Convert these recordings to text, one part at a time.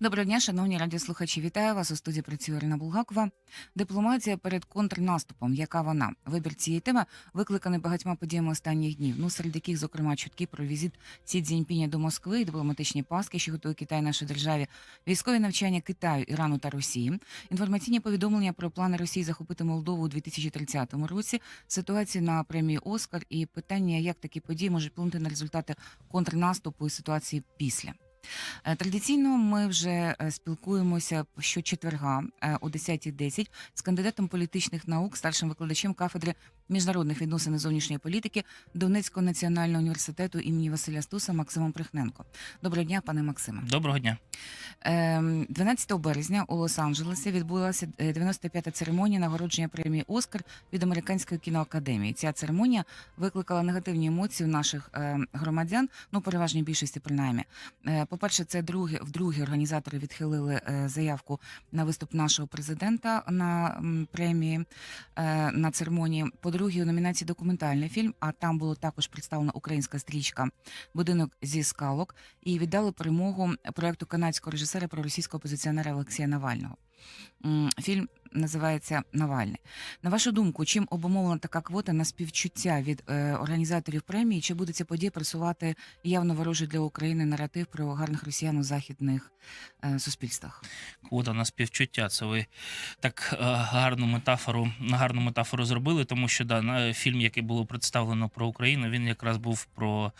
Доброго дня, шановні радіослухачі. Вітаю вас у студії. Працює Ірина Булгакова. Дипломатія перед контрнаступом. Яка вона? Вибір цієї теми викликаний багатьма подіями останніх днів. Ну серед яких, зокрема, чутки про візит Сі Цзіньпіня до Москви, і дипломатичні паски, що готує Китай нашій державі, військові навчання Китаю, Ірану та Росії, інформаційні повідомлення про плани Росії захопити Молдову у 2030 році, ситуацію на премії Оскар і питання, як такі події можуть вплинути на результати контрнаступу і ситуації після. Е, Традиційно ми вже е, спілкуємося щочетверга е, о 10.10 з кандидатом політичних наук, старшим викладачем кафедри міжнародних відносин і зовнішньої політики Донецького національного університету імені Василя Стуса Максимом Прихненко. Доброго дня, пане Максиме. Доброго дня. Ем, 12 березня у Лос-Анджелесі відбулася е, 95-та церемонія нагородження премії Оскар від американської кіноакадемії. Ця церемонія викликала негативні емоції у наших е, громадян, ну переважній більшості принаймні. Е, По-перше, це друге вдруге організатори відхилили е, заявку на виступ нашого президента на премії е, на церемонії. По-друге, у номінації документальний фільм, а там було також представлена українська стрічка Будинок зі скалок і віддали перемогу проекту канадського режисера про російського опозиціонера Олексія Навального. Фільм називається Навальний. На вашу думку, чим обумовлена така квота на співчуття від е, організаторів премії? Чи буде ця подія просувати явно ворожий для України наратив про гарних росіян у західних е, суспільствах? Квота на співчуття. Це ви так е, гарну метафору, гарну метафору зробили, тому що да, на фільм, який було представлено про Україну, він якраз був про,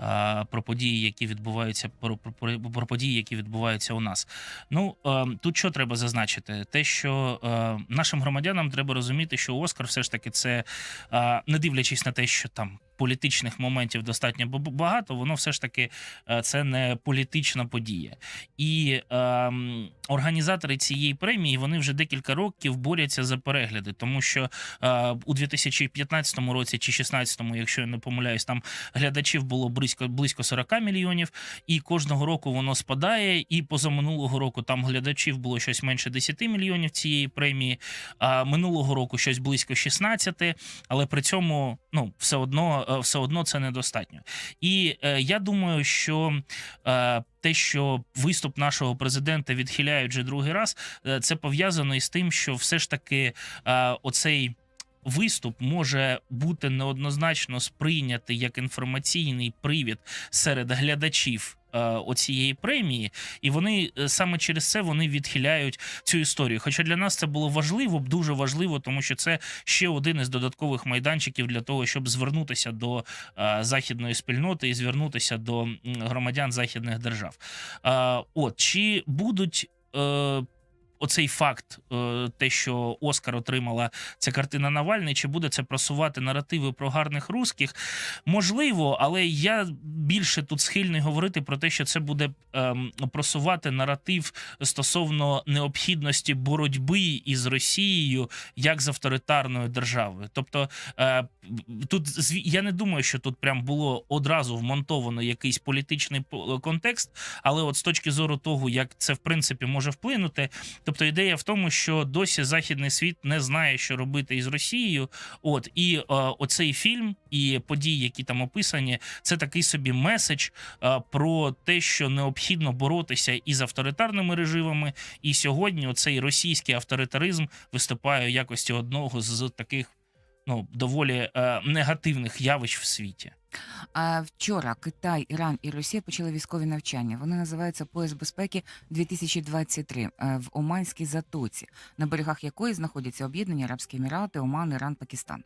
е, про події, які відбуваються, про, про, про, події, які відбуваються у нас. Ну е, тут що треба зазначити? Те, що е, нашим громадянам треба розуміти, що Оскар все ж таки це е, не дивлячись на те, що там. Політичних моментів достатньо багато, воно все ж таки е, це не політична подія. І ем, організатори цієї премії вони вже декілька років борються за перегляди, тому що е, у 2015 році чи 2016, якщо я не помиляюсь, там глядачів було близько близько 40 мільйонів, і кожного року воно спадає. І позаминулого року там глядачів було щось менше 10 мільйонів цієї премії. А минулого року щось близько 16, але при цьому ну все одно, е, все одно це недостатньо. І е, я думаю, що е, те, що виступ нашого президента відхиляють вже другий раз, е, це пов'язано із тим, що все ж таки е, оцей. Виступ може бути неоднозначно сприйнятий як інформаційний привід серед глядачів е, оцієї премії, і вони е, саме через це вони відхиляють цю історію. Хоча для нас це було важливо, дуже важливо, тому що це ще один із додаткових майданчиків для того, щоб звернутися до е, західної спільноти і звернутися до громадян західних держав. Е, От чи будуть. Оцей факт, е, те, що Оскар отримала ця картина Навальний, чи буде це просувати наративи про гарних русських? Можливо, але я більше тут схильний говорити про те, що це буде ем, просувати наратив стосовно необхідності боротьби із Росією як з авторитарною державою. Тобто е, тут я не думаю, що тут прям було одразу вмонтовано якийсь політичний по- контекст, але от з точки зору того, як це в принципі може вплинути, тобто ідея в тому, що досі західний світ не знає, що робити із Росією. От і е, оцей фільм і події, які там описані, це такий собі меседж е, про те, що необхідно боротися із авторитарними режимами. І сьогодні оцей російський авторитаризм виступає в якості одного з таких ну доволі е, негативних явищ в світі. А вчора Китай, Іран і Росія почали військові навчання. Вони називаються Пояс безпеки 2023 е, в Оманській затоці, на берегах якої знаходяться об'єднані Арабські Емірати, Оман, Іран, Пакистан.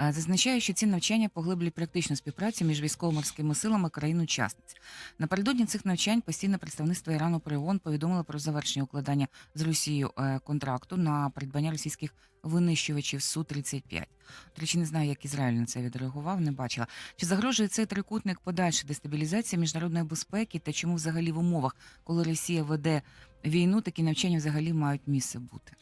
Е, Зазначаю, що ці навчання поглиблюють практичну співпрацю між військово-морськими силами країн-учасниць. Напередодні цих навчань постійне представництво Ірану при ООН повідомило про завершення укладання з Росією е, контракту на придбання російських винищувачів су 35 До речі, не знаю, як Ізраїль на це відреагував, не бачила. Чи загрожує цей трикутник подальше дестабілізації міжнародної безпеки та чому взагалі в умовах, коли Росія веде війну, такі навчання взагалі мають місце бути?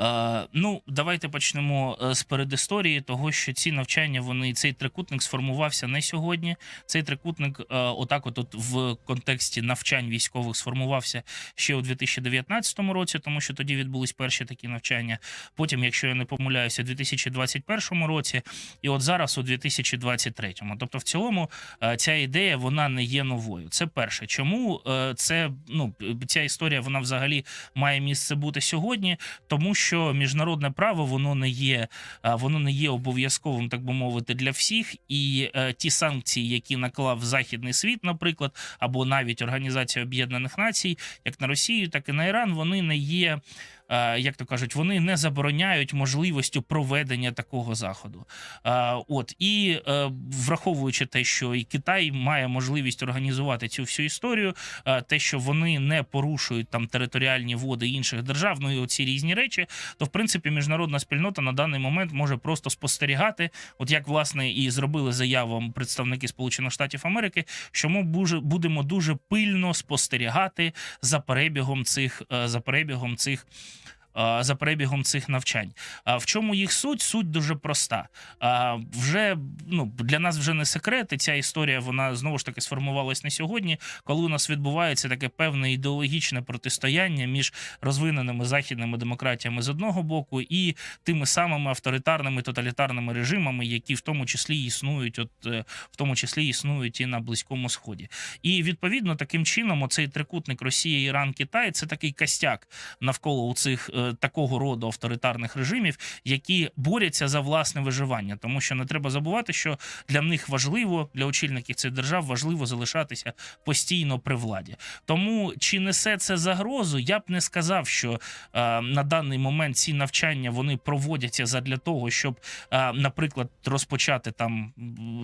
Е, ну, давайте почнемо е, з передісторії того, що ці навчання вони цей трикутник сформувався не сьогодні. Цей трикутник, е, отак, от, в контексті навчань військових, сформувався ще у 2019 році, тому що тоді відбулись перші такі навчання. Потім, якщо я не помиляюся, у 2021 році, і от зараз у 2023. Тобто, в цілому, ця ідея вона не є новою. Це перше. Чому це ну ця історія вона взагалі має місце бути сьогодні? Тому що міжнародне право воно не є, воно не є обов'язковим, так би мовити, для всіх. І е, ті санкції, які наклав західний світ, наприклад, або навіть Організація Об'єднаних Націй, як на Росію, так і на Іран, вони не є. Е, Як то кажуть, вони не забороняють можливістю проведення такого заходу. Е, От і е, враховуючи те, що і Китай має можливість організувати цю всю історію, те, що вони не порушують там територіальні води інших держав, ну і оці різні речі, то в принципі міжнародна спільнота на даний момент може просто спостерігати, от як власне і зробили заяву представники Сполучених Штатів Америки, що ми будемо дуже пильно спостерігати за перебігом цих за перебігом цих. Е, За перебігом цих навчань. А в чому їх суть? Суть дуже проста. А, Вже ну для нас вже не секрет. І ця історія вона знову ж таки сформувалась не сьогодні, коли у нас відбувається таке певне ідеологічне протистояння між розвиненими західними демократіями з одного боку і тими самими авторитарними тоталітарними режимами, які в тому числі існують, от е, в тому числі існують і на близькому сході. І відповідно таким чином, оцей трикутник Росія, Іран, Китай це такий костяк навколо у цих такого роду авторитарних режимів, які борються за власне виживання, тому що не треба забувати, що для них важливо для очільників цих держав важливо залишатися постійно при владі. Тому чи несе це загрозу, я б не сказав, що е, на даний момент ці навчання вони проводяться задля того, щоб, е, наприклад, розпочати там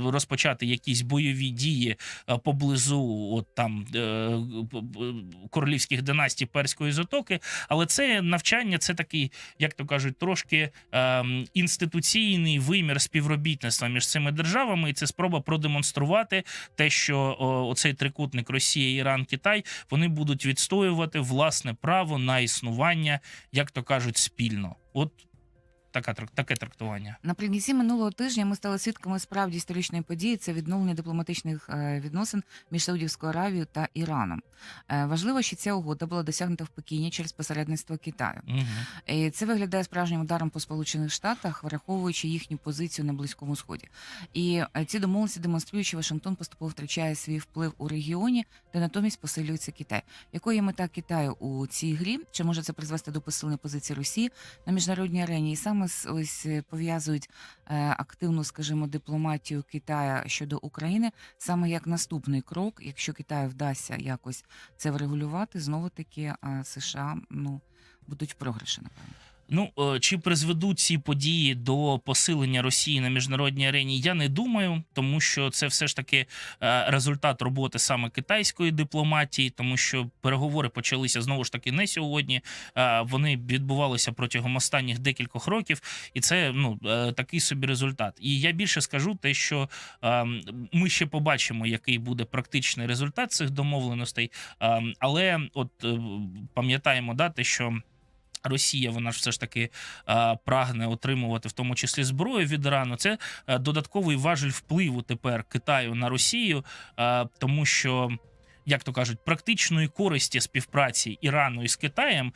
розпочати якісь бойові дії е, поблизу от там е, б- королівських династій перської затоки. Але це навчання, це такий, як то кажуть, трошки ем, інституційний вимір співробітництва між цими державами, і це спроба продемонструвати те, що о, оцей трикутник Росія, Іран, Китай вони будуть відстоювати власне право на існування, як то кажуть, спільно. От така таке трактування. Наприкінці минулого тижня ми стали свідками справді історичної події. Це відновлення дипломатичних е, відносин між Саудівською Аравією та Іраном. Е, Важливо, що ця угода була досягнута в Пекіні через посередництво Китаю. Угу. І це виглядає справжнім ударом по Сполучених Штатах, враховуючи їхню позицію на Близькому Сході. І е, ці домовленості демонструють, що Вашингтон поступово втрачає свій вплив у регіоні, де натомість посилюється Китай. Якою є мета Китаю у цій грі? Чи може це призвести до посилення позиції Росії на міжнародній арені? І саме с- ось е, пов'язують е, активну, скажімо, дипломатію Китая щодо України саме як наступний крок, якщо Китаю вдасться якось це врегулювати, знову таки США ну будуть в програші, напевно. Ну е, чи призведуть ці події до посилення Росії на міжнародній арені? Я не думаю, тому що це все ж таки е, результат роботи саме китайської дипломатії, тому що переговори почалися знову ж таки не сьогодні. Е, Вони відбувалися протягом останніх декількох років, і це ну такий собі результат. І я більше скажу те, що ми ще побачимо, який буде практичний результат цих домовленостей. Але от пам'ятаємо да, те, що. Росія, вона ж все ж таки е, прагне отримувати в тому числі зброю від Ірану. Це е, додатковий важель впливу тепер Китаю на Росію, е, тому що. Як то кажуть, практичної користі співпраці Ірану із Китаєм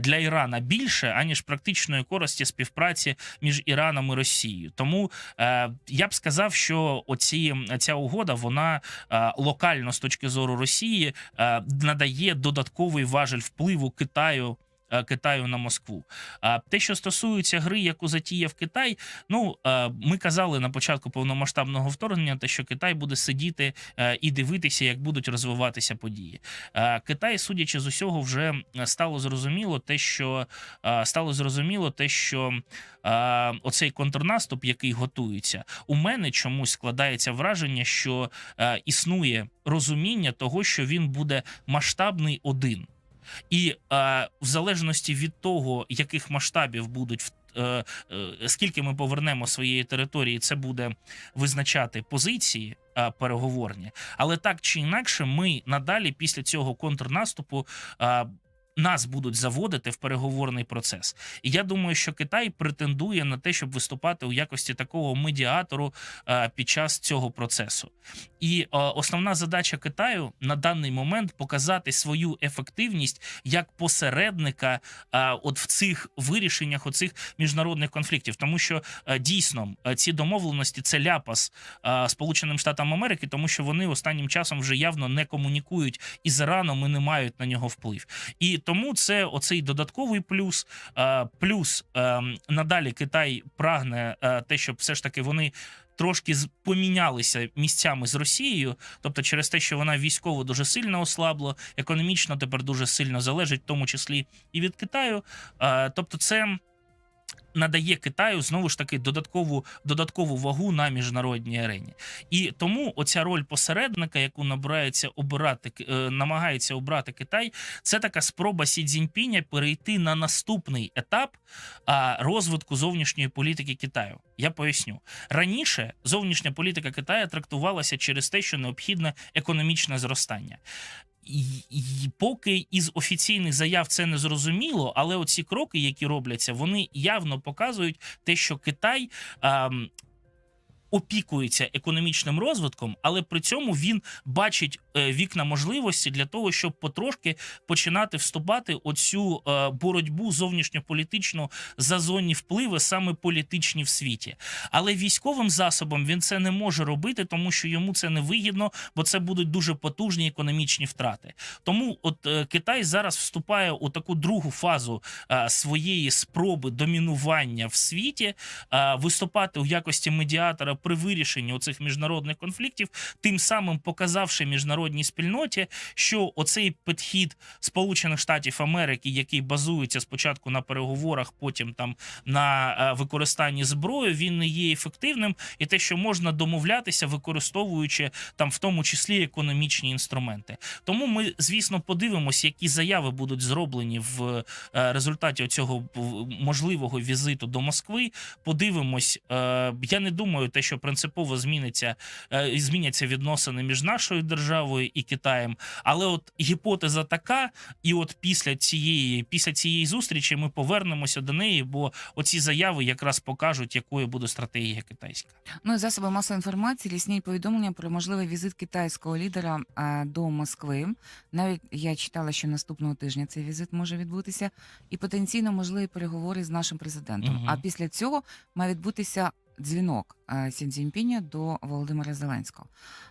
для Ірана більше, аніж практичної користі співпраці між Іраном і Росією. Тому я б сказав, що оці ця угода вона локально з точки зору Росії надає додатковий важель впливу Китаю. Е, Китаю на Москву. А те, що стосується гри, яку затіяв Китай, ну е, ми казали на початку повномасштабного вторгнення, те, що Китай буде сидіти е, і дивитися, як будуть розвиватися події. Китай, судячи з усього, вже стало зрозуміло те, що стало зрозуміло те, що оцей контрнаступ, який готується, у мене чомусь складається враження, що існує розуміння того, що він буде масштабний один. І е, в залежності від того, яких масштабів будуть е, е, скільки ми повернемо своєї території, це буде визначати позиції е, переговорні. Але так чи інакше, ми надалі після цього контрнаступу. е, нас будуть заводити в переговорний процес. І я думаю, що Китай претендує на те, щоб виступати у якості такого медіатору е, під час цього процесу. І е, основна задача Китаю на даний момент показати свою ефективність як посередника е, от в цих вирішеннях оцих міжнародних конфліктів, тому що дійсно ці домовленості це ляпас Сполученим Штатам Америки, тому що вони останнім часом вже явно не комунікують із Іраном і не мають на нього вплив. І тому це оцей додатковий плюс. Е, Плюс е, надалі Китай прагне е, те, щоб все ж таки вони. Трошки помінялися місцями з Росією, тобто через те, що вона військово дуже сильно ослабла, економічно тепер дуже сильно залежить, в тому числі і від Китаю. Е, Тобто, це надає Китаю знову ж таки додаткову додаткову вагу на міжнародній арені. І тому оця роль посередника, яку набирається обирати, е, намагається обрати Китай, це така спроба Сі Цзіньпіня перейти на наступний етап розвитку зовнішньої політики Китаю. Я поясню раніше. Зовнішня політика Китаю трактувалася через те, що необхідне економічне зростання. І, поки із офіційних заяв це не зрозуміло, але оці кроки, які робляться, вони явно показують те, що Китай. ем, Опікується економічним розвитком, але при цьому він бачить е, вікна можливості для того, щоб потрошки починати вступати оцю е, боротьбу зовнішньополітичну за зонні впливи, саме політичні в світі. Але військовим засобом він це не може робити, тому що йому це не вигідно, бо це будуть дуже потужні економічні втрати. Тому от е, Китай зараз вступає у таку другу фазу своєї спроби домінування в світі, виступати у якості медіатора при вирішенні оцих міжнародних конфліктів, тим самим показавши міжнародній спільноті, що оцей підхід Сполучених Штатів Америки, який базується спочатку на переговорах, потім там на е, використанні зброї, він не є ефективним, і те, що можна домовлятися, використовуючи там в тому числі економічні інструменти. Тому ми, звісно, подивимося, які заяви будуть зроблені в е, результаті цього можливого візиту до Москви. Подивимось. Е, Я не думаю, те, що принципово зміниться е, зміняться відносини між нашою державою і Китаєм. Але от гіпотеза така, і от після цієї, після цієї зустрічі ми повернемося до неї, бо оці заяви якраз покажуть, якою буде стратегія китайська. Ну і засоби масової інформації лісніють повідомлення про можливий візит китайського лідера е, до Москви. Навіть я читала, що наступного тижня цей візит може відбутися, і потенційно можливі переговори з нашим президентом. Мгм. А після цього має відбутися дзвінок е, Сі Цзіньпіня до Володимира Зеленського.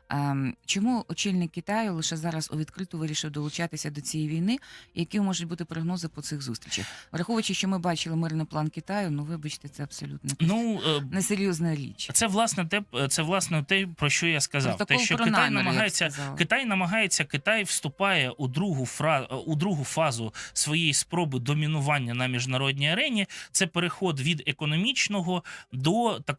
Ем, Чому очільник Китаю лише зараз у відкриту вирішив долучатися до цієї війни? Які можуть бути прогнози по цих зустрічах? Враховуючи, що ми бачили мирний план Китаю, ну вибачте, це абсолютно Ну е, несерйозна річ. це власне те, це власне те, про що я сказав. Протокол те, що про Китай б намагається. Китай намагається, Китай вступає у другу фра у другу фазу своєї спроби домінування на міжнародній арені. Це переход від економічного до такого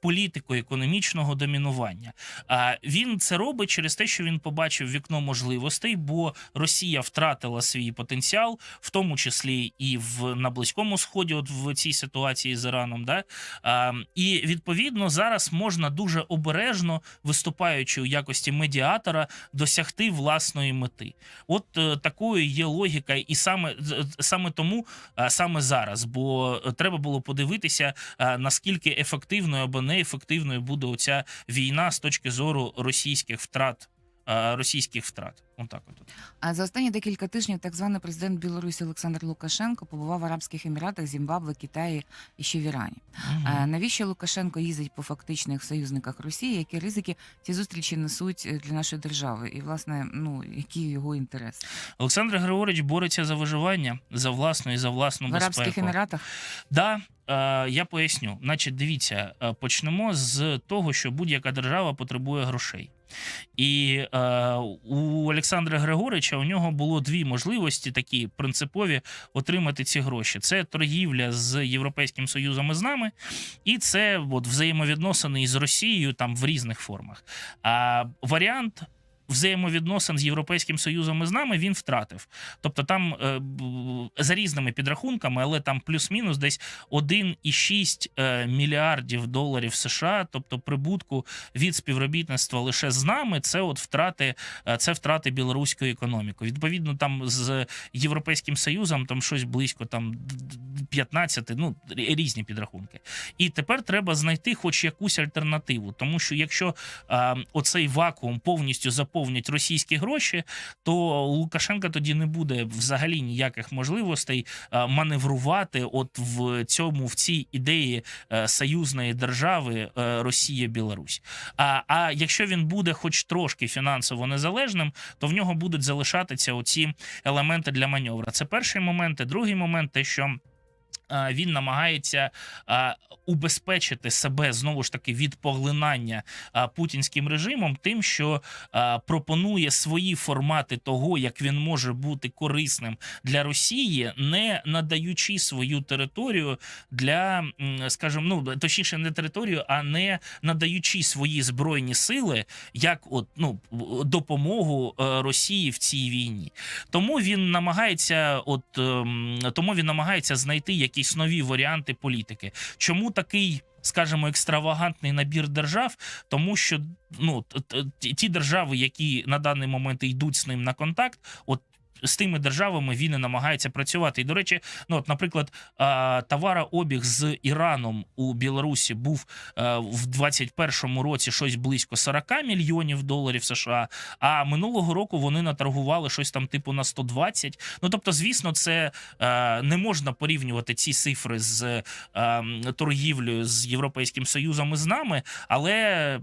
політико-економічного домінування. А він це робить через те, що він побачив вікно можливостей, бо Росія втратила свій потенціал, в тому числі і в на близькому сході, от в цій ситуації з Іраном. Да? А, і відповідно зараз можна дуже обережно, виступаючи у якості медіатора, досягти власної мети. От е, такою є логіка, і саме саме тому, саме зараз, бо треба було подивитися, наскільки ефективною або неефективною буде оця війна з точки зору російських втрат. Е, Російських втрат, отак от. А за останні декілька тижнів так званий президент Білорусі Олександр Лукашенко побував в Арабських Еміратах, Зімбабве, Китаї і ще в Ірані. А навіщо Лукашенко їздить по фактичних союзниках Росії? Які ризики ці зустрічі несуть е, для нашої держави? І власне, ну які його інтереси Олександр Григорович бореться за виживання за власну і за власну в Арабських безпеку. Еміратах? Да, я поясню. Значить, дивіться, почнемо з того, що будь-яка держава потребує грошей. І е, у Олександра Григорича у нього було дві можливості такі принципові отримати ці гроші: це торгівля з Європейським Союзом і з нами, і це от, взаємовідносини із Росією там в різних формах. А варіант взаємовідносин з Європейським Союзом і з нами він втратив. Тобто там е, за різними підрахунками, але там плюс-мінус десь 1,6 е, мільярдів доларів США, тобто прибутку від співробітництва лише з нами, це от втрати, е, це втрати білоруської економіки. Відповідно, там з Європейським Союзом там щось близько там д- д- 15, ну різні підрахунки. І тепер треба знайти хоч якусь альтернативу, тому що якщо оцей вакуум повністю заповнять російські гроші, то Лукашенка тоді не буде взагалі ніяких можливостей е, маневрувати от в цьому в цій ідеї е, союзної держави е, Росія Білорусь. А, а якщо він буде хоч трошки фінансово незалежним, то в нього будуть залишатися оці елементи для маневра. Це перший момент. І другий момент, те, що. Е, Він намагається убезпечити себе знову ж таки від поглинання путінським режимом, тим, що пропонує свої формати того, як він може бути корисним для Росії, не надаючи свою територію для, скажімо, ну точніше, не територію, а не надаючи свої збройні сили як от ну допомогу е, Росії в цій війні. Тому він намагається, от ем, тому він намагається знайти якісь нові варіанти політики. Чому такий? Скажімо, екстравагантний набір держав, тому що ну ті держави, які на даний момент йдуть з ним на контакт, от з тими державами він і намагається працювати. І до речі, ну от, наприклад, товарообіг з Іраном у Білорусі був е, в 21-му році щось близько 40 мільйонів доларів США. А минулого року вони наторгували щось там типу на 120. Ну тобто, звісно, це е, не можна порівнювати ці цифри з е, торгівлею з Європейським Союзом і з нами, але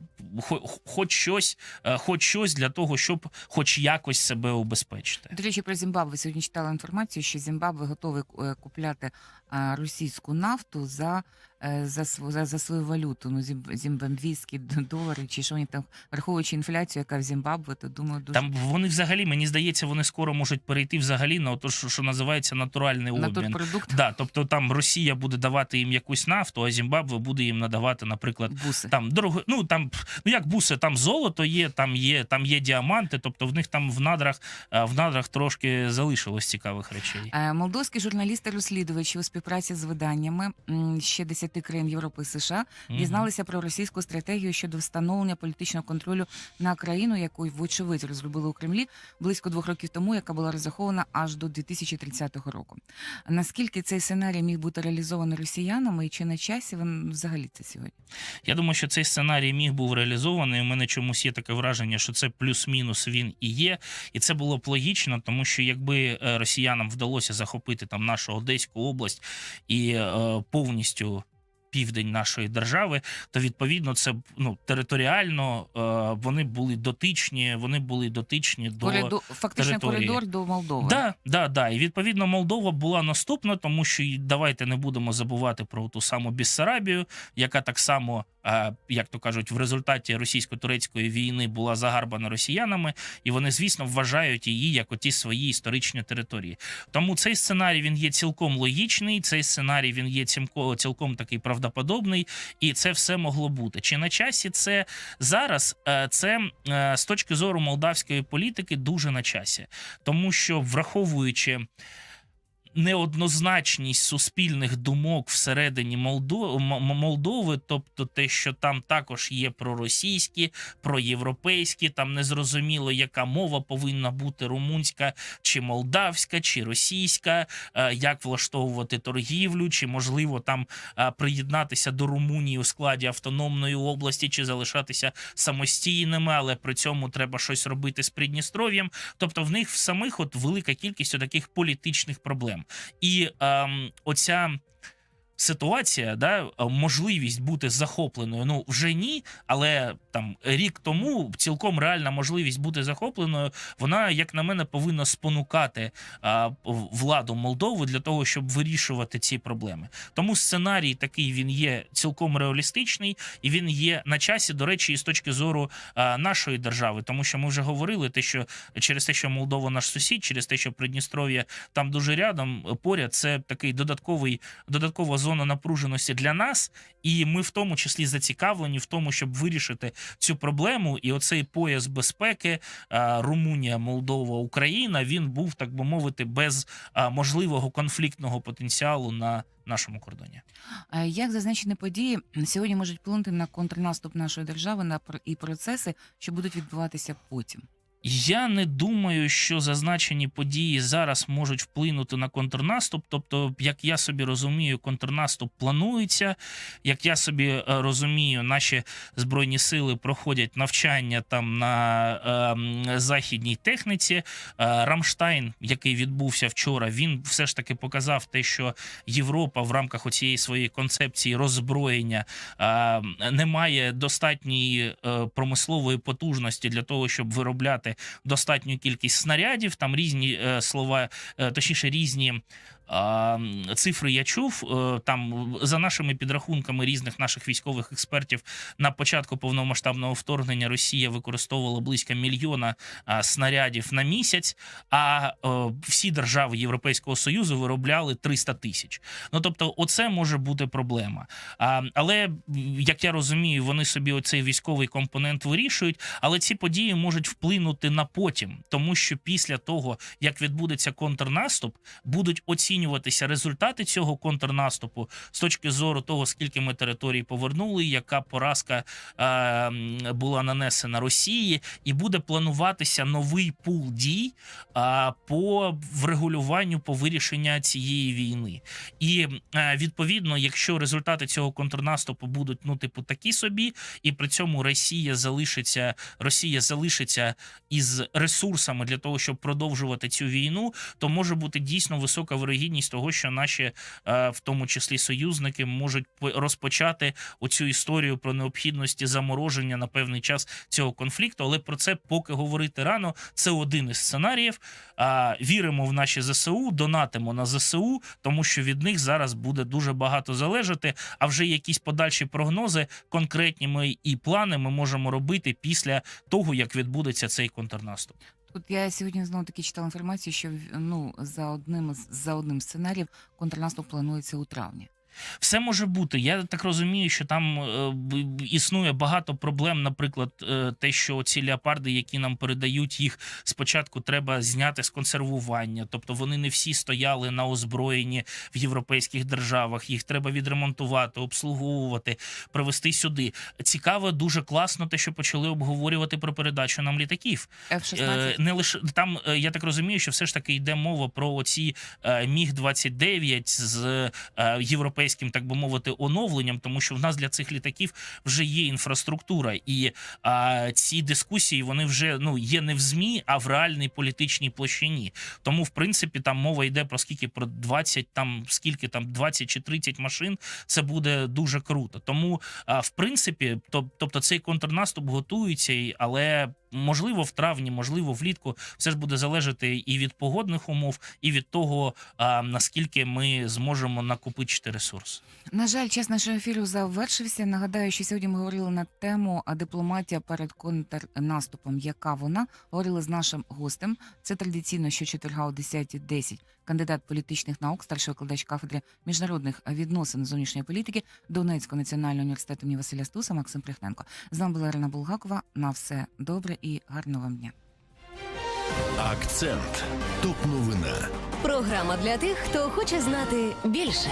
хоч щось, хоч щось для того, щоб хоч якось себе убезпечити. До речі, про Зімбабве. Сьогодні читала інформацію, що Зімбабве готовий е, купляти е, російську нафту за, за, св- за, за свою валюту, ну зім- зімбабвійські долари, чи що вони там, враховуючи інфляцію, яка в Зімбабве, то думаю, дуже Там вони взагалі, мені здається, вони скоро можуть перейти взагалі на те, що, що називається натуральний обмін. натурпродукт Да, тобто там Росія буде давати їм якусь нафту, а Зімбабве буде їм надавати, наприклад, буси. там дорого. Ну там ну як буси, там золото є, там є, там є діаманти. Тобто в них там в надрах е, в надрах трошки залишилось цікавих речей. Е, Молдовські журналісти-розслідувачі у співпраці з виданнями ще 10 країн Європи і США дізналися про російську стратегію щодо встановлення політичного контролю на країну, яку вочевидь розробили у Кремлі близько двох років тому, яка була розрахована аж до 2030 року. Наскільки цей сценарій міг бути реалізований росіянами, і чи на часі він взагалі це сьогодні? Я думаю, що цей сценарій міг був реалізований. У мене чомусь є таке враження, що це плюс-мінус він і є. І це було б логічно, тому що якби е, росіянам вдалося захопити там нашу Одеську область і е, повністю. Південь нашої держави, то відповідно це ну територіально е, вони були дотичні, вони були дотичні до Коридор, фактично території. коридор до Молдови. Да, да, да. І відповідно Молдова була наступна, тому що давайте не будемо забувати про ту саму Біссарабію, яка так само, як то кажуть, в результаті російсько-турецької війни була загарбана росіянами, і вони, звісно, вважають її як оті свої історичні території. Тому цей сценарій він є цілком логічний. Цей сценарій він є цілком, цілком такий правдоподобний, і це все могло бути. Чи на часі це зараз? Е, Це е, з точки зору молдавської політики дуже на часі, тому що враховуючи. Неоднозначність суспільних думок всередині Молдови, тобто те, що там також є проросійські, проєвропейські, там незрозуміло, яка мова повинна бути румунська чи молдавська, чи російська, е, як влаштовувати торгівлю, чи можливо там е, приєднатися до Румунії у складі автономної області, чи залишатися самостійними, але при цьому треба щось робити з Придністров'ям. Тобто в них в самих от велика кількість таких політичних проблем. І ем, оця ситуація, да, можливість бути захопленою. Ну вже ні, але там рік тому цілком реальна можливість бути захопленою. Вона, як на мене, повинна спонукати а, владу Молдови для того, щоб вирішувати ці проблеми. Тому сценарій такий він є цілком реалістичний і він є на часі, до речі, і з точки зору а, нашої держави, тому що ми вже говорили, те, що через те, що Молдова наш сусід, через те, що Придністров'я там дуже рядом поряд, це такий додатковий додаткова зона напруженості для нас, і ми в тому числі зацікавлені в тому, щоб вирішити цю проблему. І оцей пояс безпеки Румунія, Молдова, Україна він був так би мовити без можливого конфліктного потенціалу на нашому кордоні. Е, Як зазначені події сьогодні можуть вплинути на контрнаступ нашої держави на і процеси, що будуть відбуватися потім? Я не думаю, що зазначені події зараз можуть вплинути на контрнаступ. Тобто, як я собі розумію, контрнаступ планується. Як я собі е, розумію, наші збройні сили проходять навчання там на е, західній техніці. Е, Рамштайн, який відбувся вчора, він все ж таки показав те, що Європа в рамках оцієї своєї концепції роззброєння е, не має достатньої е, промислової потужності для того, щоб виробляти достатню кількість снарядів. Там різні е, слова, е, точніше, різні. Цифри я чув Е, там за нашими підрахунками різних наших військових експертів на початку повномасштабного вторгнення Росія використовувала близько мільйона снарядів на місяць, а е, всі держави Європейського союзу виробляли 300 тисяч. Ну тобто, оце може бути проблема. Але як я розумію, вони собі оцей військовий компонент вирішують. Але ці події можуть вплинути на потім, тому що після того, як відбудеться контрнаступ, будуть оцінюватися результати цього контрнаступу з точки зору того, скільки ми територій повернули, яка поразка е, була нанесена Росії, і буде плануватися новий пул дій е, по врегулюванню по вирішення цієї війни. І е, відповідно, якщо результати цього контрнаступу будуть ну, типу, такі собі, і при цьому Росія залишиться, Росія залишиться із ресурсами для того, щоб продовжувати цю війну, то може бути дійсно висока вирогідність того, що наші, е, в тому числі союзники, можуть по- розпочати оцю історію про необхідності замороження на певний час цього конфлікту. Але про це поки говорити рано. Це один із сценаріїв. Віримо в наші ЗСУ, донатимо на ЗСУ, тому що від них зараз буде дуже багато залежати. А вже якісь подальші прогнози, конкретні ми і плани ми можемо робити після того, як відбудеться цей контрнаступ. Тут я сьогодні знову таки читала інформацію, що ну за одним з- за одним сценарієм контрнаступ планується у травні. Все може бути. Я так розумію, що там е, існує багато проблем. Наприклад, е, те, що ці леопарди, які нам передають, їх спочатку треба зняти з консервування. Тобто вони не всі стояли на озброєнні в європейських державах. Їх треба відремонтувати, обслуговувати, привезти сюди. Цікаво, дуже класно, те, що почали обговорювати про передачу нам літаків. F-16 Е, не лише там, е, я так розумію, що все ж таки йде мова про оці е, міг 29 з е, європейським, так би мовити, оновленням, тому що в нас для цих літаків вже є інфраструктура, і е, ці дискусії вони вже ну є не в змі, а в реальній політичній площині. Тому, в принципі, там мова йде про скільки про 20, там скільки там 20 чи 30 машин. Це буде дуже круто. Тому, е, в принципі, то, тобто цей контрнаступ готується, але можливо в травні, можливо, влітку, все ж буде залежати і від погодних умов, і від того, а, наскільки ми зможемо накопичити ресурс. На жаль, час нашого ефіру завершився. Нагадаю, що сьогодні ми говорили на тему дипломатія перед контрнаступом. Яка вона говорили з нашим гостем? Це традиційно щочетверга о 10.10. Кандидат політичних наук, старший викладач кафедри міжнародних відносин зовнішньої політики Донецького національного університету імені Василя Стуса Максим Прихненко. З нами була Ірина Булгакова. На все добре і гарного вам дня. Акцент. Топ новина. Програма для тих, хто хоче знати більше.